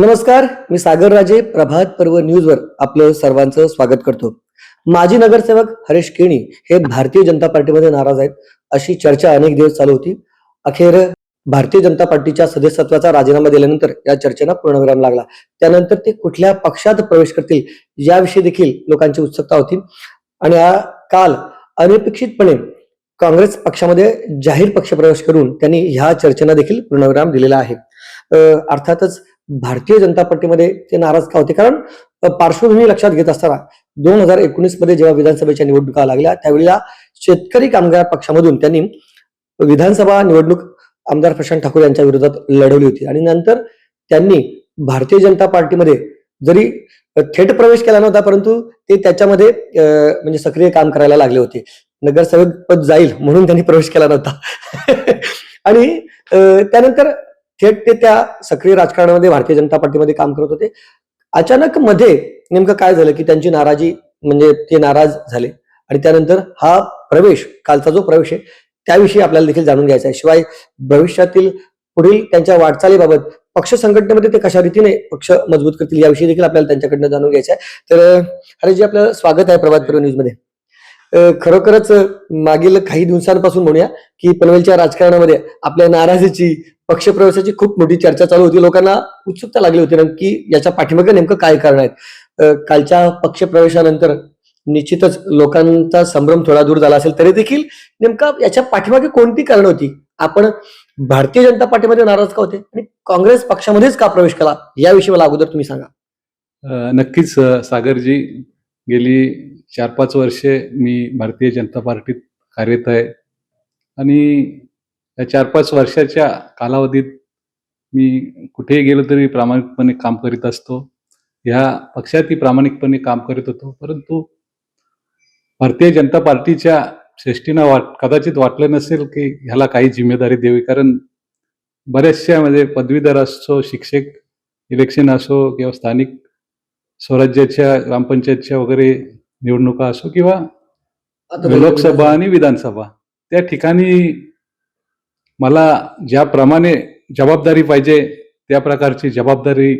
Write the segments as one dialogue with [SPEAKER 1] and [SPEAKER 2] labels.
[SPEAKER 1] नमस्कार मी सागर राजे प्रभात पर्व न्यूजवर आपलं सर्वांचं स्वागत करतो. माजी नगरसेवक हरीश केणी हे भारतीय जनता पार्टीमध्ये नाराज आहेत अशी चर्चा अनेक दिवस चालू होती. अखेर भारतीय जनता पार्टीच्या सदस्यत्वाचा राजीनामा दिल्यानंतर या चर्चेला पूर्णविराम लागला. त्यानंतर ते कुठल्या पक्षात प्रवेश करतील याविषयी देखील लोकांची उत्सुकता होती. आणि काल अनपेक्षितपणे काँग्रेस पक्षामध्ये जाहीर पक्षप्रवेश करून त्यांनी ह्या चर्चेला देखील पूर्णविराम दिलेला आहे. अर्थातच भारतीय जनता पार्टीमध्ये ते नाराज का होते? कारण पार्श्वभूमी लक्षात घेत असताना दोन हजार एकोणीसमध्ये जेव्हा विधानसभेच्या निवडणुका लागल्या त्यावेळेला शेतकरी कामगार पक्षामधून त्यांनी विधानसभा निवडणूक आमदार प्रशांत ठाकूर यांच्या विरोधात लढवली होती. आणि नंतर त्यांनी भारतीय जनता पार्टीमध्ये जरी थेट प्रवेश केला नव्हता परंतु ते त्याच्यामध्ये म्हणजे सक्रिय काम करायला लागले होते. नगरसेवक पद जाईल म्हणून त्यांनी प्रवेश केला नव्हता. आणि त्यानंतर थेट ते त्या सक्रिय राजकारणामध्ये भारतीय जनता पार्टीमध्ये काम करत होते. अचानक मध्ये नेमकं काय झालं की त्यांची नाराजी म्हणजे ते नाराज झाले. आणि त्यानंतर हा प्रवेश कालचा जो प्रवेश आहे त्याविषयी आपल्याला देखील जाणून घ्यायचा आहे. शिवाय भविष्यातील पुढील त्यांच्या वाटचालीबाबत पक्ष संघटनेमध्ये ते कशा रीतीने पक्ष मजबूत करतील याविषयी देखील आपल्याला त्यांच्याकडनं जाणून घ्यायचं आहे. तर अरे आपलं स्वागत आहे प्रभात पर्व न्यूजमध्ये. खरोखरच मागील काही दिवसांपासून म्हणूया की पनवेलच्या राजकारणामध्ये आपल्या नाराजीची पक्षप्रवेशाची खूप मोठी चर्चा चालू होती. लोकांना उत्सुकता लागली होती नक्की याच्या पाठीमागे नेमकं काय कारण आहेत? कालच्या पक्षप्रवेशानंतर निश्चितच लोकांचा संभ्रम थोडा दूर झाला असेल तरी देखील नेमका याच्या पाठीमागे कोणती कारण होती? आपण भारतीय जनता पार्टीमध्ये नाराज का होते? आणि काँग्रेस पक्षामध्येच का प्रवेश केला? याविषयी मला अगोदर तुम्ही सांगा.
[SPEAKER 2] नक्कीच सागरजी गेली चार पाच वर्षे मी भारतीय जनता पार्टीत कार्यरत आहे. आणि या चार पाच वर्षाच्या कालावधीत मी कुठेही गेलो तरी प्रामाणिकपणे काम करीत असतो. ह्या पक्षातही प्रामाणिकपणे काम करीत होतो. परंतु भारतीय जनता पार्टीच्या श्रेष्ठीनं वाट कदाचित वाटलं नसेल की ह्याला काही जिम्मेदारी द्यावी. कारण बऱ्याचशा म्हणजे पदवीधर असो शिक्षक इलेक्शन असो किंवा स्थानिक स्वराज्याच्या ग्रामपंचायतच्या वगैरे निवडणुका असो किंवा लोकसभा आणि विधानसभा त्या ठिकाणी मला ज्याप्रमाणे जबाबदारी पाहिजे त्या प्रकारची जबाबदारी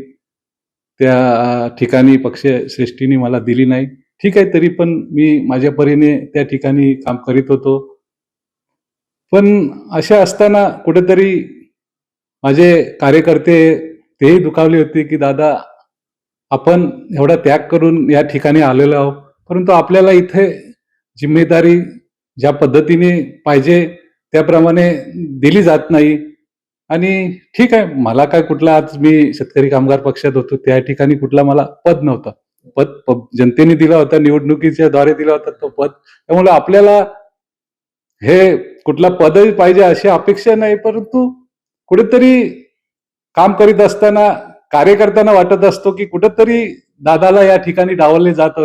[SPEAKER 2] त्या ठिकाणी पक्षश्रेष्ठीने मला दिली नाही. ठीक आहे तरी पण मी माझ्या परीने त्या ठिकाणी काम करीत होतो. पण अशा असताना कुठेतरी माझे कार्यकर्ते तेही दुखावले होते की दादा आपण एवढा त्याग करून या ठिकाणी आलेलो आहोत. परंतु आपल्याला इथे जिम्मेदारी ज्या पद्धतीने पाहिजे त्याप्रमाणे दिली जात नाही. आणि ठीक आहे मला काय कुठला आज मी शेतकरी कामगार पक्षात होतो त्या ठिकाणी कुठला मला पद नव्हता. पद प- जनतेने दिला होता निवडणुकीच्या द्वारे दिला होता तो पद. त्यामुळे आपल्याला हे कुठला पदही पाहिजे अशी अपेक्षा नाही परंतु कुठेतरी काम करीत असताना कार्यकर्त्यांना वाटत असतो की कुठेतरी दादाला या ठिकाणी डावलले जात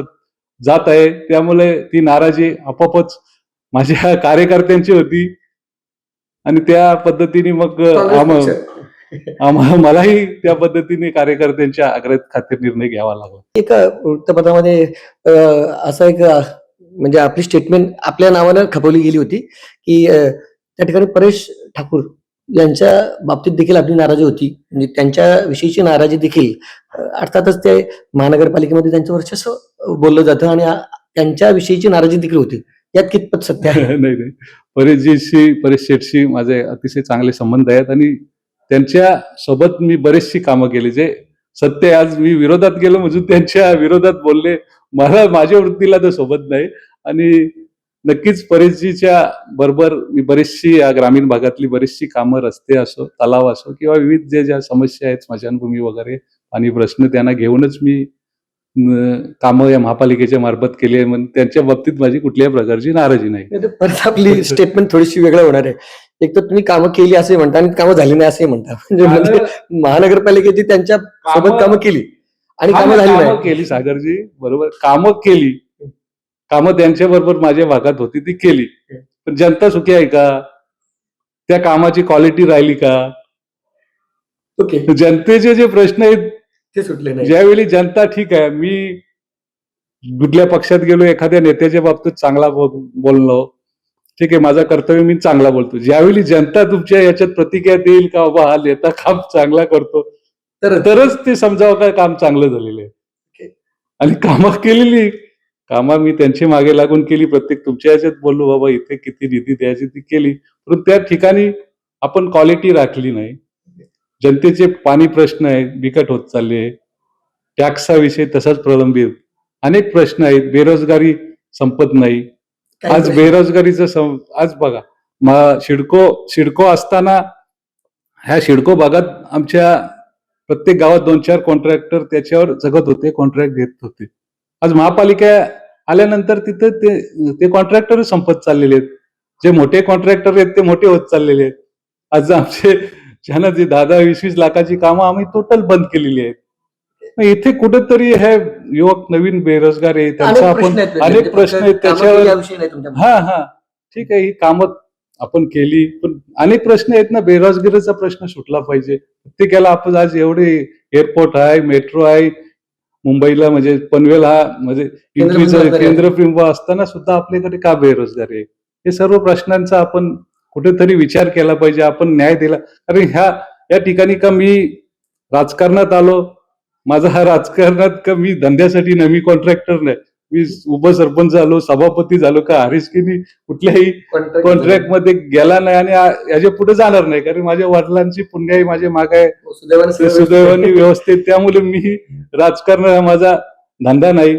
[SPEAKER 2] जात आहे. त्यामुळे ती नाराजी आपोआपच माझ्या कार्यकर्त्यांची होती. आणि त्या पद्धतीने मग आम- आम्हा मलाही त्या पद्धतीने कार्यकर्त्यांच्या आग्रह खातीर निर्णय घ्यावा लागला.
[SPEAKER 1] एक वृत्तपत्रामध्ये असं एक म्हणजे आपली स्टेटमेंट आपल्या नावानं खपवली गेली होती की त्या ठिकाणी परेश ठाकूर यांच्या बाबतीत देखील आपली नाराजी होती. म्हणजे त्यांच्या विषयीची नाराजी देखील अर्थातच ते महानगरपालिकेमध्ये त्यांचं वर्चस्व बोललं जातं आणि आ- त्यांच्या विषयीची नाराजी देखील होती. यात कितपत सत्य आहे?
[SPEAKER 2] नाही नाही. परेशजीशी परेश शेठशी माझे अतिशय चांगले संबंध आहेत आणि त्यांच्यासोबत मी बरेचशी कामं केली. जे सत्य आज मी विरोधात गेलो म्हणजे त्यांच्या विरोधात बोलले. मला माझ्या वृत्तीला तर सोबत नाही. आणि नक्कीच परेशजीच्या बरोबर मी बरीचशी या ग्रामीण भागातली बरीचशी कामं रस्ते असो तलाव असो किंवा विविध ज्या ज्या समस्या आहेत स्मशानभूमी वगैरे आणि प्रश्न त्यांना घेऊनच मी कामं या महापालिकेच्या मार्फत केली आहे म्हणून त्यांच्या बाबतीत माझी कुठल्याही प्रकारची नाराजी नाही.
[SPEAKER 1] परत आपली स्टेटमेंट थोडीशी वेगळं होणार आहे. एक तर तुम्ही कामं केली असे म्हणता आणि कामं झाली नाही असे म्हणता. म्हणजे म्हणजे महानगरपालिकेची त्यांच्यासोबत कामं केली आणि कामं झाली नाही.
[SPEAKER 2] केली सागरजी बरोबर. कामं केली. कामं त्यांच्या बरोबर माझ्या भागात होती ती केली. पण जनता सुखी आहे का? त्या कामाची क्वालिटी राहिली का?
[SPEAKER 1] ओके
[SPEAKER 2] जनतेचे जे प्रश्न आहेत
[SPEAKER 1] ते सुटले नाही.
[SPEAKER 2] ज्यावेळी जनता ठीक आहे मी कुठल्या पक्षात गेलो एखाद्या नेत्याच्या बाबतीत चांगला बोललो ठीक आहे माझा कर्तव्य मी चांगला बोलतो. ज्यावेळी जनता तुमच्या याच्यात प्रतिक्रिया देईल का बाबा हा नेता काम चांगला करतो
[SPEAKER 1] तर
[SPEAKER 2] तरच ते समजावं का काम चांगलं झालेलं आहे. आणि कामं केलेली कामं मी त्यांची मागे लागून केली प्रत्येक तुमच्या याच्यात बोललो बाबा इथे किती निधी द्यायची ती केली. पण त्या ठिकाणी आपण क्वालिटी राखली नाही. जनतेचे पाणी प्रश्न आहे बिकट होत चालले आहे. टॅक्सचा विषय तसाच प्रलंबित. अनेक प्रश्न आहेत बेरोजगारी संपत नाही. आज बेरोजगारीचं सं- आज बघा मा- शिडको शिडको असताना ह्या शिडको भागात आमच्या प्रत्येक गावात दोन चार कॉन्ट्रॅक्टर त्याच्यावर जगत होते कॉन्ट्रॅक्ट घेत होते. आज महापालिका आल्यानंतर तिथे ते ते कॉन्ट्रॅक्टर संपत चाललेले आहेत. जे मोठे कॉन्ट्रॅक्टर आहेत ते मोठे होत चाललेले आहेत. आज आमचे ज्यांना जे दहा दहा वीस वीस लाखाची कामं आम्ही टोटल बंद केलेली आहेत. इथे कुठेतरी हे युवक नवीन बेरोजगार आहे त्यांचा आपण अनेक प्रश्न आहेत त्याच्यावर हा हा. ठीक आहे ही कामं आपण केली पण अनेक प्रश्न आहेत ना बेरोजगारीचा प्रश्न सुटला पाहिजे. प्रत्येकाला आपण आज एवढे एअरपोर्ट आहे मेट्रो आहे मुंबईला म्हणजे पनवेल हा म्हणजे इंटरीचं
[SPEAKER 1] बिंदू आहे.
[SPEAKER 2] केंद्र बिंदू असताना सुद्धा आपल्याकडे का बेरोजगारी आहे? हे सर्व प्रश्नांचा आपण कुठेतरी विचार केला पाहिजे आपण न्याय दिला. कारण ह्या या ठिकाणी का मी राजकारणात आलो माझा हा राजकारणात का मी धंद्यासाठी नाही मी कॉन्ट्रॅक्टर नाही. मी उपसरपंच झालो सभापती झालो का हरीशकिनी कुठल्याही कॉन्ट्रॅक्टमध्ये गेला नाही आणि याच्यापुढे जाणार नाही. कारण माझ्या वडिलांची पुण्याई माझे माग आहे. सुदैवाने व्यवस्थित त्यामुळे मी राजकारण हा माझा धंदा नाही.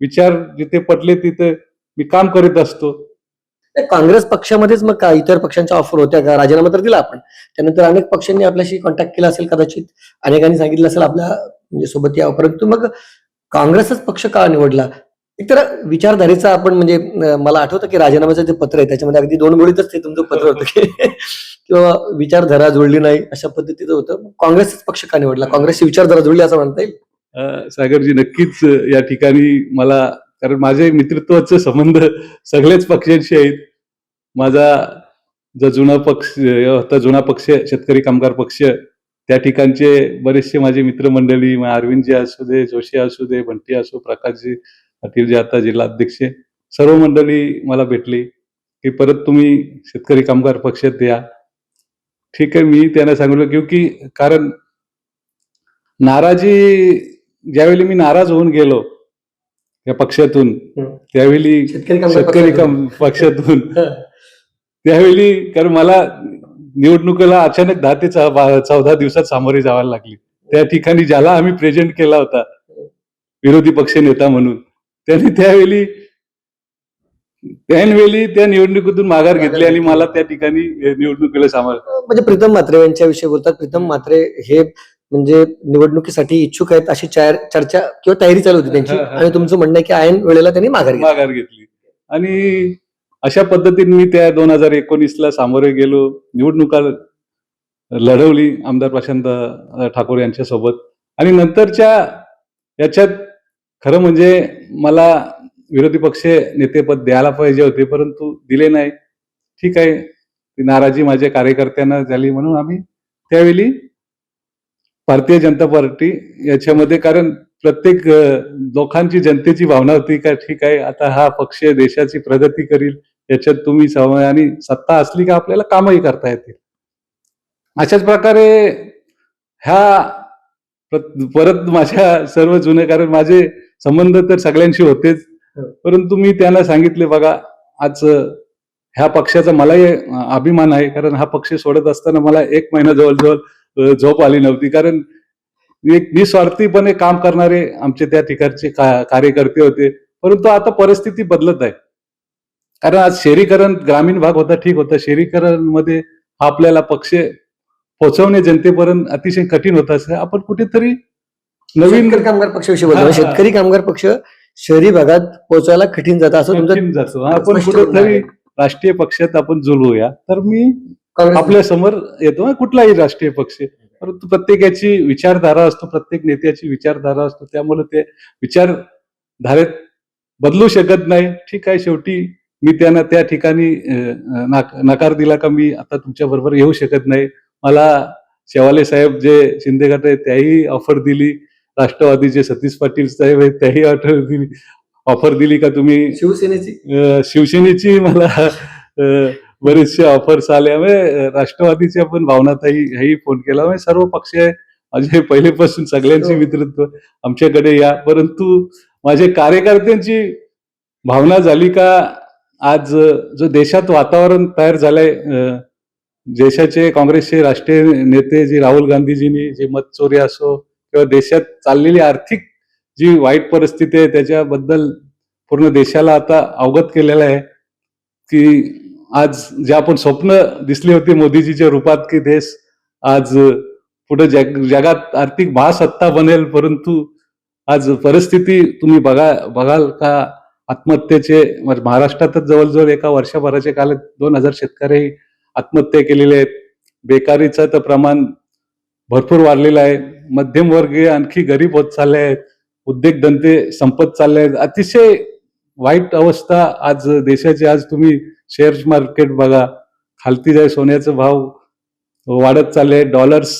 [SPEAKER 2] विचार जिथे पटले तिथे मी काम करीत असतो.
[SPEAKER 1] काँग्रेस पक्षामध्येच मग का इतर पक्षांच्या ऑफर होत्या? का राजीनामा तर दिला आपण. त्यानंतर अनेक पक्षांनी आपल्याशी कॉन्टॅक्ट केला असेल कदाचित. अनेकांनी सांगितलं असेल आपल्या म्हणजे सोबत यावं परंतु मग काँग्रेसच पक्ष का निवडला? एकतर विचारधारेचा आपण म्हणजे मला आठवतं की राजीनाम्याचं जे पत्र आहे त्याच्यामध्ये अगदी दोन गोळीतच ते तुमचं पत्र होतं की किंवा विचारधारा जुळली नाही अशा पद्धतीचं होतं. काँग्रेसच पक्ष का निवडला? काँग्रेसची विचारधारा जुळली असं म्हणता येईल?
[SPEAKER 2] सागरजी नक्कीच या ठिकाणी मला कारण माझे मित्रत्वाचे संबंध सगळेच पक्षांशी आहेत. माझा जो जुना पक्ष होता जुना पक्ष शेतकरी कामगार पक्ष त्या ठिकाणचे बरेचसे माझे मित्रमंडळी अरविंदजी असू दे जोशी असू दे बंटी असो प्रकाशजी पाटील जे आता जिल्हा अध्यक्ष सर्व मंडळी मला भेटली की परत तुम्ही शेतकरी कामगार पक्षात या. ठीक आहे मी त्यांना सांगितलं क्यों की कारण नाराजी ज्यावेळी मी नाराज होऊन गेलो या पक्षातून. त्यावेळी
[SPEAKER 1] शेतकरी पक्षातून.
[SPEAKER 2] काम पक्षातून. त्यावेळी कारण मला निवडणुकीला अचानक दहा ते चौदा दिवसात सामोरे जावं लागली त्या ठिकाणी ज्याला आम्ही प्रेझेंट केला होता विरोधी पक्ष नेता म्हणून त्यांनी त्यावेळी त्यावेळी त्या निवडणुकीतून माघार घेतली आणि मला त्या ठिकाणी निवडणुकीला सामोरं
[SPEAKER 1] म्हणजे प्रीतम म्हात्रे यांच्याविषयी बोलतात प्रीतम म्हात्रे हे म्हणजे निवडणुकीसाठी इच्छुक आहेत अशी चार- चर्चा किंवा तयारी चालू होती त्यांची. आणि तुमचं म्हणणं आहे की ऐन वेळेला त्यांनी माघार घेतली.
[SPEAKER 2] माघार घेतली. आणि अशा पद्धतीने मी त्या दोन हजार एकोणीसला सामोरे गेलो. निवडणुका लढवली आमदार प्रशांत ठाकूर यांच्या सोबत आणि नंतरच्या याच्यात खरं म्हणजे मला विरोधी पक्ष नेतेपद द्यायला पाहिजे होते परंतु दिले नाही. ठीक आहे ती नाराजी माझ्या कार्यकर्त्यांना झाली म्हणून आम्ही त्यावेळी भारतीय जनता पार्टी याच्यामध्ये कारण प्रत्येक लोकांची जनतेची भावना होती का ठीक आहे आता हा पक्ष देशाची प्रगती करील याच्यात तुम्ही आणि सत्ता असली का आपल्याला कामही करता येतील. अशाच प्रकारे ह्या प्र- परत माझ्या सर्व जुने कारण माझे संबंध तर सगळ्यांशी होतेच परंतु मी त्यांना सांगितले बघा आज ह्या पक्षाचा मलाही अभिमान आहे कारण हा पक्ष सोडत असताना मला एक महिना जवळजवळ झोप आली नव्हती. कारण एक निस्वार्थीपणे काम करणारे आमचे त्या ठिकाणचे कार्यकर्ते होते. परंतु आता परिस्थिती बदलत आहे. कारण आज शहरीकरण ग्रामीण भाग होता ठीक होता. शहरीकरणमध्ये हा आपल्याला पक्ष पोहोचवणे जनतेपर्यंत अतिशय कठीण होत असं आपण कुठेतरी नवीन
[SPEAKER 1] कामगार पक्षाविषयी बोलतो. शेतकरी कामगार पक्ष शहरी भागात पोहोचायला कठीण जातं असं
[SPEAKER 2] आपण कुठेतरी. राष्ट्रीय पक्षात आपण जुळवूया. तर मी आपल्यासमोर येतो ना कुठलाही राष्ट्रीय पक्ष. परंतु प्रत्येकाची विचारधारा असतो प्रत्येक नेत्याची विचारधारा असतो. त्यामुळे ते विचारधारेत बदलू शकत नाही. ठीक आहे शेवटी मी त्यांना त्या ठिकाणी नकार दिला का मी आता तुमच्या बरोबर येऊ शकत नाही. मला शेवाले साहेब जे शिंदे गट आहेत त्याही ऑफर दिली. राष्ट्रवादीचे सतीश पाटील साहेब आहेत त्याही ऑफर दिली. ऑफर दिली का तुम्ही?
[SPEAKER 1] शिवसेनेची.
[SPEAKER 2] शिवसेनेची मला बरेचसे ऑफर्स आले म्हणजे राष्ट्रवादीच्या पण भावनाताई हेही फोन केला म्हणजे सर्व पक्ष आहे. माझे पहिलेपासून सगळ्यांचे
[SPEAKER 1] हो.
[SPEAKER 2] मित्रत्व आमच्याकडे या. परंतु माझे कार्यकर्त्यांची भावना झाली का? आज जो देशात वातावरण तयार झालंय देशाचे काँग्रेसचे राष्ट्रीय नेते जे राहुल गांधीजींनी जे मत चोरी असो किंवा देशात चाललेली आर्थिक जी वाईट परिस्थिती आहे त्याच्याबद्दल पूर्ण देशाला आता अवगत केलेलं आहे की आज जे आपण स्वप्न दिसली होती मोदीजीच्या रूपात की देश आज पुढे जग जगात आर्थिक महासत्ता बनेल परंतु आज परिस्थिती तुम्ही बघा बघाल का? आत्महत्येचे म्हणजे महाराष्ट्रातच जवळजवळ एका वर्षभराच्या काळात दोन हजार शेतकरी आत्महत्या केलेले आहेत. बेकारीचं तर प्रमाण भरपूर वाढलेलं आहे. मध्यमवर्गीय आणखी गरीब होत चालले आहेत. उद्योगधंदे संपत चालले आहेत. अतिशय वाईट अवस्था आज देशाची आज तुम्ही शेअर मार्केट बघा. खालती जाय सोन्याचा भाव वाढत चालले डॉलर्स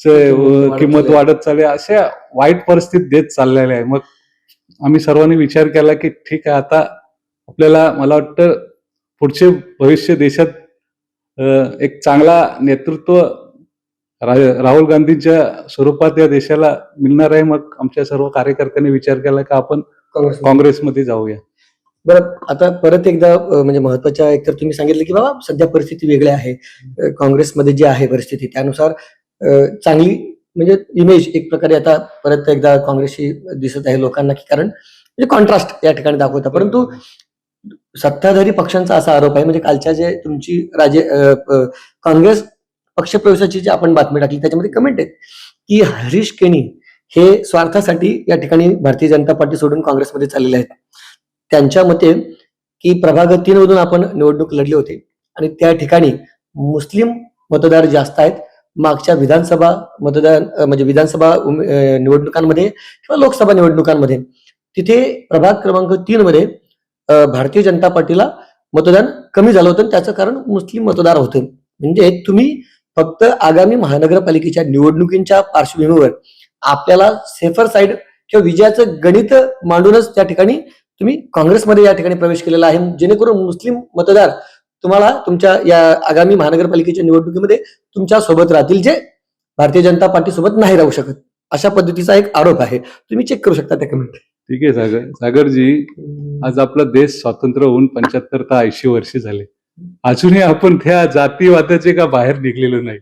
[SPEAKER 2] किंमत. वाढत चालले. अशा वाईट परिस्थितीत देत चाललेल्या आहे मग आम्ही सर्वांनी विचार केला की ठीक आहे आता आपल्याला मला वाटतं पुढचे भविष्य देशात एक चांगला नेतृत्व राहुल गांधींच्या स्वरूपात या देशाला मिळणार आहे. मग आमच्या सर्व कार्यकर्त्यांनी विचार केला की आपण
[SPEAKER 1] काँग्रेस
[SPEAKER 2] काँग्रेसमध्ये जाऊया.
[SPEAKER 1] बरं आता परत एकदा म्हणजे महत्त्वाच्या एक तर तुम्ही सांगितलं की बाबा सध्या परिस्थिती वेगळी आहे. काँग्रेसमध्ये जी आहे परिस्थिती त्यानुसार चांगली म्हणजे इमेज एक प्रकारे आता परत एकदा काँग्रेसची दिसत आहे लोकांना की कारण म्हणजे कॉन्ट्रास्ट या ठिकाणी दाखवता. परंतु सत्ताधारी पक्षांचा असा आरोप आहे म्हणजे कालच्या जे तुमची राजे काँग्रेस पक्षप्रवेशाची जी आपण बातमी टाकली त्याच्यामध्ये कमेंट आहेत की हरीश केनी हे स्वार्थासाठी या ठिकाणी भारतीय जनता पार्टी सोडून काँग्रेसमध्ये चाललेले आहेत. त्यांच्या मते की प्रभाग तीन मधून आपण निवडणूक लढली होती आणि त्या ठिकाणी मुस्लिम मतदार जास्त आहेत. मागच्या विधानसभा मतदान म्हणजे विधानसभा निवडणुकांमध्ये किंवा लोकसभा निवडणुकांमध्ये तिथे प्रभाग क्रमांक तीन मध्ये भारतीय जनता पार्टीला मतदान कमी झालं होतं आणि त्याचं कारण मुस्लिम मतदार होते. म्हणजे तुम्ही फक्त आगामी महानगरपालिकेच्या निवडणुकींच्या पार्श्वभूमीवर आपल्याला सेफर साईड किंवा विजयाचं गणित मांडूनच त्या ठिकाणी तुम्ही काँग्रेसमध्ये या ठिकाणी प्रवेश केलेला आहे. जेणेकरून मुस्लिम मतदार तुम्हाला तुमच्या या आगामी महानगरपालिकेच्या निवडणुकीमध्ये तुमच्यासोबत राहतील जे भारतीय जनता पार्टी सोबत नाही राहू शकत. अशा पद्धतीचा एक आरोप आहे. तुम्ही चेक करू शकता त्या कमेंट
[SPEAKER 2] ठीक आहे सागर. सागरजी आज आपला देश स्वातंत्र्य होऊन पंच्याहत्तर ते ऐंशी वर्षे झाले. अजूनही आपण त्या जातीवादाचे का बाहेर निघलेलो नाही?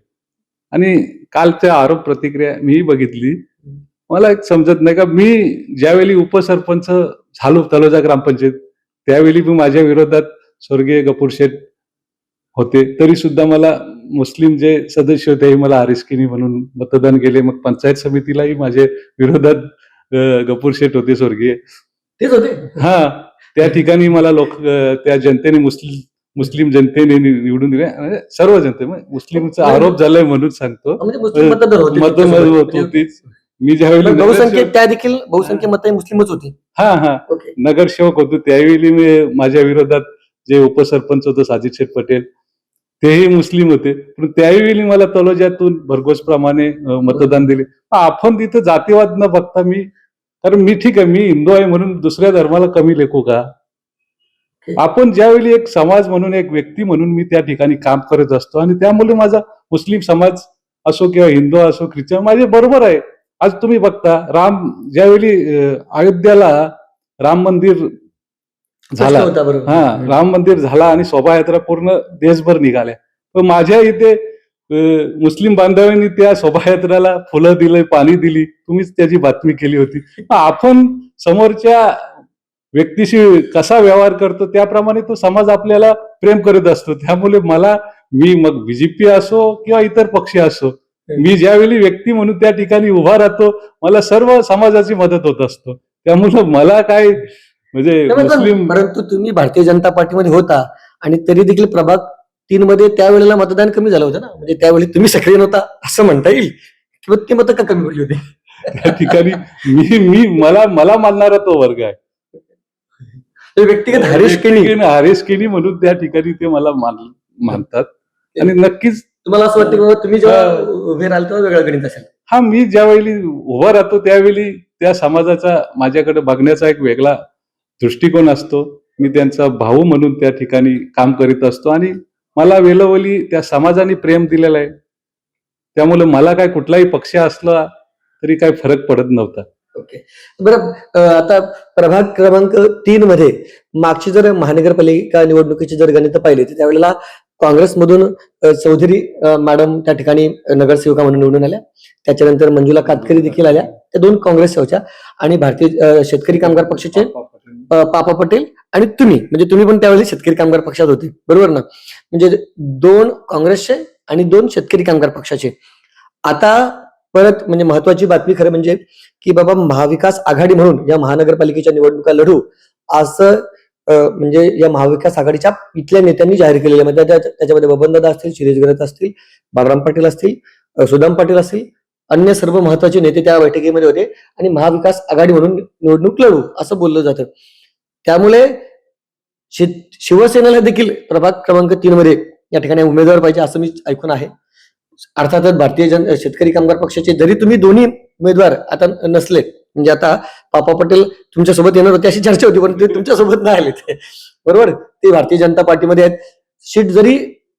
[SPEAKER 2] आणि कालच्या आरोप प्रतिक्रिया मीही बघितली. मला एक समजत नाही का मी ज्यावेळी उपसरपंच झालो तलोजा ग्रामपंचायत त्यावेळी मी माझ्या विरोधात स्वर्गीय गपूर शेठ होते. तरी सुद्धा मला मुस्लिम जे सदस्य होते हे मला आरिस्किनी म्हणून मतदान केले. मग पंचायत समितीलाही माझ्या विरोधात गपूर शेठ होते स्वर्गीय.
[SPEAKER 1] तेच होते?
[SPEAKER 2] हा त्या ठिकाणी मला लोक त्या जनतेने मुस्लिम मुस्लिम जनतेने निवडून दिले. म्हणजे सर्व जनते म्हणजे मुस्लिमचा आरोप झालाय म्हणून सांगतो.
[SPEAKER 1] म्हणजे मुस्लिम मतदार म्हणजे
[SPEAKER 2] होतीच मी ज्यावेळी
[SPEAKER 1] बहुसंख्य त्या देखील बहुसंख्य मत मुस्लिमच होती.
[SPEAKER 2] हा हा. नगरसेवक होतो. त्यावेळी मी माझ्या विरोधात जे उपसरपंच होतं साजिद शेठ पटेल तेही मुस्लिम होते. पण त्यावेळी मला तलोजातून भरघोस प्रमाणे मतदान दिले. आपण तिथं जातीवाद न बघता मी कारण मी ठीक आहे मी हिंदू आहे म्हणून दुसऱ्या धर्माला कमी लेखू का? आपण ज्यावेळी एक समाज म्हणून एक व्यक्ती म्हणून मी त्या ठिकाणी काम करत असतो आणि त्यामुळे माझा मुस्लिम समाज असो किंवा हिंदू असो ख्रिश्चन माझे बरोबर आहे. आज तुम्ही बघता राम ज्यावेळी अयोध्याला राम मंदिर झाला. हा राम मंदिर झाला आणि शोभायात्रा पूर्ण देशभर निघाल्या. पण माझ्या इथे मुस्लिम बांधवांनी त्या शोभायात्रेला फुलं दिले पाणी दिली. तुम्हीच त्याची बातमी केली होती. आपण समोरच्या व्यक्तीशी कसा व्यवहार करतो त्याप्रमाणे तो समाज आपल्याला प्रेम करत असतो. त्यामुळे मला मी मग बीजेपी असो किंवा इतर पक्ष असो मी ज्यावेळी व्यक्ती म्हणून त्या ठिकाणी उभा राहतो मला सर्व समाजाची मदत होत असतो. त्यामुळं मला काय म्हणजे मुस्लिम
[SPEAKER 1] परंतु तुम्ही भारतीय जनता पार्टीमध्ये होता आणि तरी देखील प्रभाग तीन मध्ये त्यावेळेला मतदान कमी झालं होतं ना? म्हणजे त्यावेळी तुम्ही सक्रिय नव्हता असं म्हणता येईल? किंवा ती मतं का कमी पडली होती?
[SPEAKER 2] त्या ठिकाणी मी मी मला मला मानणारा तो वर्ग आहे.
[SPEAKER 1] व्यक्तिगत हरीश केणी.
[SPEAKER 2] व्यक्तीने हरीश केनी म्हणून त्या ठिकाणी ते मला मान- मानतात. आणि नक्कीच
[SPEAKER 1] तुम्हाला असं वाटतं बाबा तुम्ही जेव्हा
[SPEAKER 2] हा.
[SPEAKER 1] उभे राहाल तेव्हा वेगळं गणित असेल.
[SPEAKER 2] हा मी ज्यावेळी उभा राहतो त्यावेळी त्या समाजाचा माझ्याकडे बघण्याचा एक वेगळा दृष्टिकोन असतो. मी त्यांचा भाऊ म्हणून त्या ठिकाणी काम करीत असतो आणि मला वेलोवली त्या समाजाने प्रेम दिलेलं आहे. त्यामुळे मला काय कुठलाही पक्ष असला तरी काही फरक पडत नव्हता.
[SPEAKER 1] ओके. बरं आता प्रभाग क्रमांक तीन मध्ये मागची जर महानगरपालिका निवडणुकीची जर गणित पाहिली तर त्यावेळेला काँग्रेसमधून चौधरी मॅडम त्या ठिकाणी नगरसेविका म्हणून निवडून आल्या. त्याच्यानंतर मंजुला कातकरी देखील आल्या. त्या दोन काँग्रेसच्या होत्या आणि भारतीय शेतकरी कामगार पक्षाचे पापा पटेल. आणि तुम्ही म्हणजे तुम्ही पण त्यावेळी शेतकरी कामगार पक्षात होते. बरोबर ना? म्हणजे दोन काँग्रेसचे आणि दोन शेतकरी कामगार पक्षाचे. आता परत म्हणजे महत्वाची बातमी खरं म्हणजे की बाबा महाविकास आघाडी म्हणून या महानगरपालिकेच्या निवडणुका लढू असं म्हणजे या महाविकास आघाडीच्या इथल्या नेत्यांनी जाहीर केलेले म्हणजे त्याच्यामध्ये बबनदादा असतील शिरीष गरत असतील बाबराम पाटील असतील सुदाम पाटील असतील अन्य सर्व महत्त्वाचे नेते त्या बैठकीमध्ये होते आणि महाविकास आघाडी म्हणून निवडणूक लढू असं बोललं जातं. त्यामुळे शिवसेनेला देखील प्रभाग क्रमांक तीन मध्ये या ठिकाणी उमेदवार पाहिजे असं मी ऐकून आहे. अर्थातच भारतीय जन शेतकरी कामगार पक्षाचे जरी तुम्ही दोन्ही उमेदवार आता नसले म्हणजे आता पापा पटेल तुमच्यासोबत येणार होते अशी चर्चा होती पण ते तुमच्यासोबत नाही आले ते. बरोबर? ते भारतीय जनता पार्टीमध्ये आहेत. सीट जरी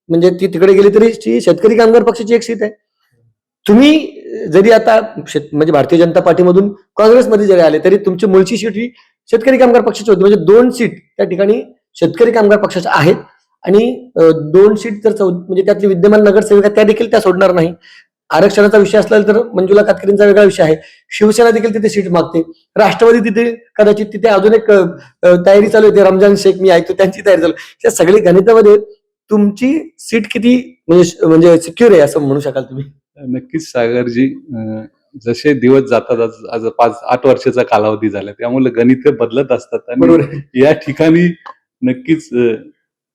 [SPEAKER 1] म्हणजे ती तिकडे गेली तरी ती शेतकरी कामगार पक्षाची एक सीट आहे. तुम्ही जरी आता शेत- म्हणजे भारतीय जनता पार्टीमधून काँग्रेसमध्ये जरी आले तरी तुमची मूळची सीट ही शेतकरी कामगार पक्षाची होती. म्हणजे दोन सीट त्या ठिकाणी शेतकरी कामगार पक्षाच्या आहेत. आणि दोन सीट चौ म्हणजे त्यातली विद्यमान नगरसेविका त्या देखील त्या सोडणार नाही. आरक्षणाचा विषय असला तर मंजुला कातकरींचा वेगळा विषय आहे. शिवसेना देखील तिथे सीट मागते. राष्ट्रवादी तिथे कदाचित तिथे अजून एक तयारी चालू होती रमजान शेख मी ऐकतो त्यांची तयारी चालू. त्या सगळी गणितामध्ये तुमची सीट किती म्हणजे म्हणजे सिक्युअर आहे असं म्हणू शकाल तुम्ही?
[SPEAKER 2] नक्कीच सागरजी जसे दिवस जातात आज आज पाच आठ वर्षाचा कालावधी झाला. त्यामुळे गणित बदलत असतात. आणि. या ठिकाणी नक्कीच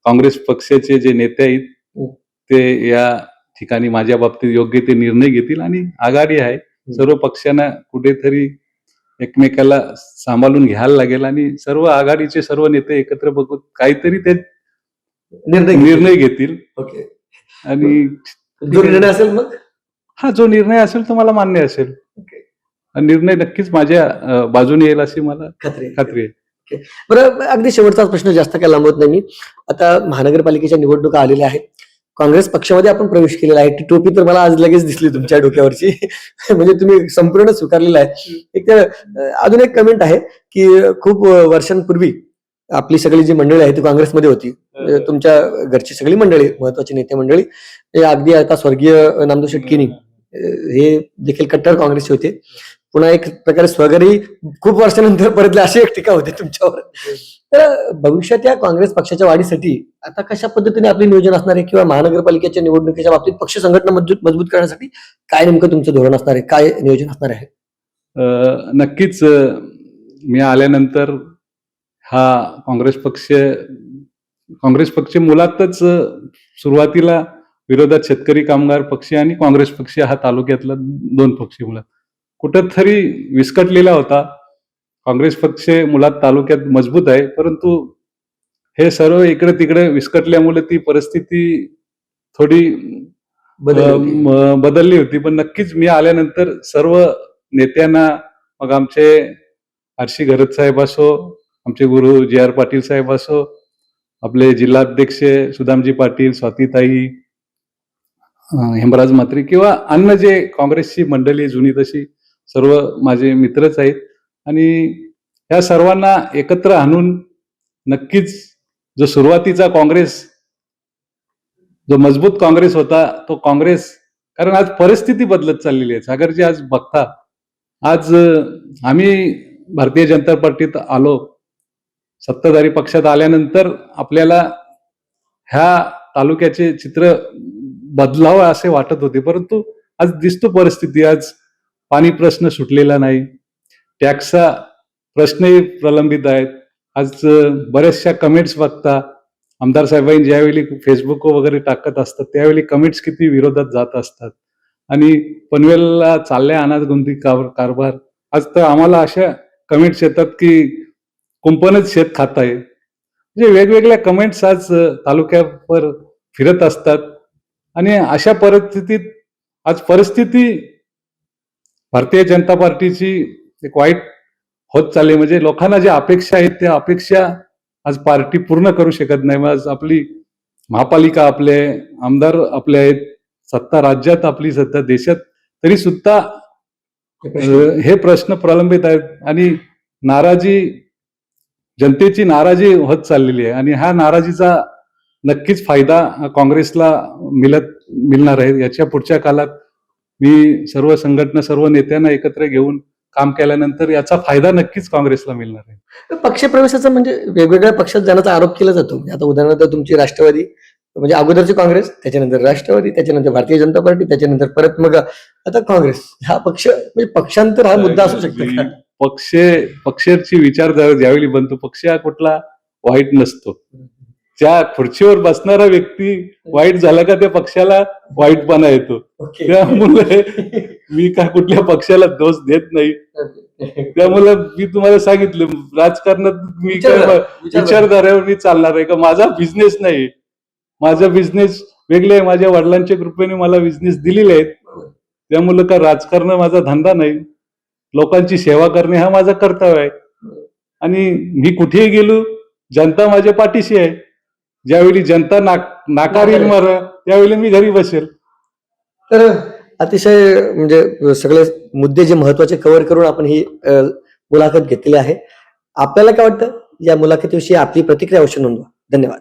[SPEAKER 2] काँग्रेस पक्षाचे जे नेते आहेत
[SPEAKER 1] हो.
[SPEAKER 2] ते या ठिकाणी माझ्या बाबतीत योग्य ते निर्णय घेतील आणि आघाडी आहे. सर्व पक्षांना कुठेतरी एकमेकाला सांभाळून घ्यायला लागेल आणि सर्व आघाडीचे सर्व नेते एकत्र बघून काहीतरी ते
[SPEAKER 1] निर्णय
[SPEAKER 2] निर्णय घेतील.
[SPEAKER 1] ओके.
[SPEAKER 2] आणि
[SPEAKER 1] जो निर्णय असेल मग?
[SPEAKER 2] हा जो निर्णय असेल तो मला मान्य असेल. निर्णय नक्कीच माझ्या बाजूने येईल अशी मला
[SPEAKER 1] खात्री.
[SPEAKER 2] खात्री आहे.
[SPEAKER 1] बरं अगदी शेवटचा प्रश्न जास्त काय लांबवत नाही मी. आता महानगरपालिकेच्या निवडणुका आलेल्या आहेत. काँग्रेस पक्षामध्ये आपण प्रवेश केलेला आहे. ती टोपी तर मला आज लगेच दिसली तुमच्या डोक्यावरची. म्हणजे तुम्ही संपूर्ण स्वीकारलेला आहे. एक अजून एक कमेंट आहे की खूप वर्षांपूर्वी आपली सगळी जी मंडळी आहे ती काँग्रेसमध्ये होती. म्हणजे तुमच्या घरची सगळी मंडळी महत्वाची नेते मंडळी हे अगदी आता स्वर्गीय नामदेव शेटकिनी हे देखील कट्टर काँग्रेसचे होते. पुन्हा एक प्रकारे स्वघरी खूप वर्षानंतर परतले अशी एक टीका होती तुमच्यावर. तर भविष्यात या काँग्रेस पक्षाच्या वाढीसाठी आता कशा पद्धतीने आपले नियोजन असणार आहे किंवा महानगरपालिकेच्या निवडणुकीच्या बाबतीत पक्ष संघटना मजबूत मजबूत करण्यासाठी काय नेमकं तुमचं धोरण असणार आहे? काय नियोजन असणार आहे?
[SPEAKER 2] अं, नक्कीच मी आल्यानंतर हा काँग्रेस पक्ष काँग्रेस पक्ष मुलातच सुरुवातीला विरोधात शेतकरी कामगार पक्ष आणि काँग्रेस पक्ष हा तालुक्यातला दोन पक्ष मुळात. कुठंतरी विस्कटलेला होता. काँग्रेस पक्ष मुळात तालुक्यात मजबूत आहे परंतु हे सर्व इकडे तिकडे विस्कटल्यामुळे ती परिस्थिती थोडी बदलली होती. पण नक्कीच मी आल्यानंतर सर्व नेत्यांना मग आमचे आरशी घरत साहेब असो आमचे गुरु जे आर पाटील साहेब असो आपले जिल्हाध्यक्ष सुदामजी पाटील स्वातीताई हेमराज म्हात्रे किंवा अन्य जे काँग्रेसची मंडळी जुनी तशी सर्व माझे मित्रच आहेत. आणि या सर्वांना एकत्र आणून नक्कीच जो सुरुवातीचा काँग्रेस जो मजबूत काँग्रेस होता तो काँग्रेस कारण आज परिस्थिती बदलत चाललेली आहे. सागरजी आज बघता आज आम्ही भारतीय जनता पार्टीत आलो. सत्ताधारी पक्षात आल्यानंतर आपल्याला ह्या तालुक्याचे चित्र बदलावं असे वाटत होते. परंतु आज दिसतो परिस्थिती. आज पाणी प्रश्न सुटलेला नाही. टॅक्सचा प्रश्नही प्रलंबित आहेत. आज बऱ्याचशा कमेंट्स बघता. आमदार साहेबांनी ज्यावेळी फेसबुक वगैरे टाकत असतात त्यावेळी कमेंट्स किती विरोधात जात असतात. आणि पनवेलला चालल्या अनाजगुंती गुंती कारभार. आज तर आम्हाला अशा कमेंट्स येतात की कुंपणच शेत खात आहे म्हणजे वेगवेगळ्या कमेंट्स आज तालुक्यावर फिरत असतात. आणि अशा परिस्थितीत आज परिस्थिती भारतीय जनता पार्टीची एक वाईट होत चालली म्हणजे लोकांना ज्या अपेक्षा आहेत त्या अपेक्षा आज पार्टी पूर्ण करू शकत नाही. आज आपली महापालिका आपले आमदार आपले आहेत सत्ता राज्यात आपली सत्ता देशात तरी सुद्धा हे प्रश्न. प्रलंबित आहेत. आणि नाराजी जनतेची नाराजी होत चाललेली आहे. आणि हा नाराजीचा नक्कीच फायदा काँग्रेसला मिळत मिळणार आहे. याच्या पुढच्या काळात मी सर्व संघटना सर्व नेत्यांना एकत्र घेऊन काम केल्यानंतर याचा फायदा नक्कीच काँग्रेसला मिळणार आहे.
[SPEAKER 1] पक्षप्रवेशाचा म्हणजे वेगवेगळ्या पक्षात जाण्याचा आरोप केला जातो. आता उदाहरणार्थ तुमची राष्ट्रवादी म्हणजे अगोदरची काँग्रेस त्याच्यानंतर राष्ट्रवादी त्याच्यानंतर भारतीय जनता पार्टी त्याच्यानंतर परत मग आता काँग्रेस. हा पक्ष म्हणजे पक्षांतर हा मुद्दा असू शकतो?
[SPEAKER 2] पक्ष पक्षाची विचारधारा ज्यावेळी बनतो पक्ष हा कुठला वाईट नसतो. त्या खुर्चीवर बसणारा व्यक्ती वाईट झाला का त्या पक्षाला वाईटपणा येतो. त्यामुळे मी काय कुठल्या पक्षाला दोष देत नाही. त्यामुळे मी तुम्हाला सांगितलं राजकारणात मी काय. विचारधाऱ्यावर मी चालणार आहे का? माझा बिझनेस नाही. माझा बिझनेस वेगळे आहे. माझ्या वडिलांच्या कृपेने मला बिझनेस दिलेले आहेत. त्यामुळे का राजकारण माझा धंदा नाही? लोकांची सेवा करणे हा माझा कर्तव्य आहे. आणि मी कुठेही गेलो जनता माझ्या पाठीशी आहे. ज्यावेळी जनता नाक नाकारील मर त्यावेळी मी घरी बसेल.
[SPEAKER 1] तर अतिशय म्हणजे सगळे मुद्दे जे महत्त्वाचे कव्हर करून आपण ही मुलाखत घेतलेली आहे. आपल्याला काय वाटतं? या मुलाखतीविषयी आपली प्रतिक्रिया अवश्य नोंदवा. धन्यवाद.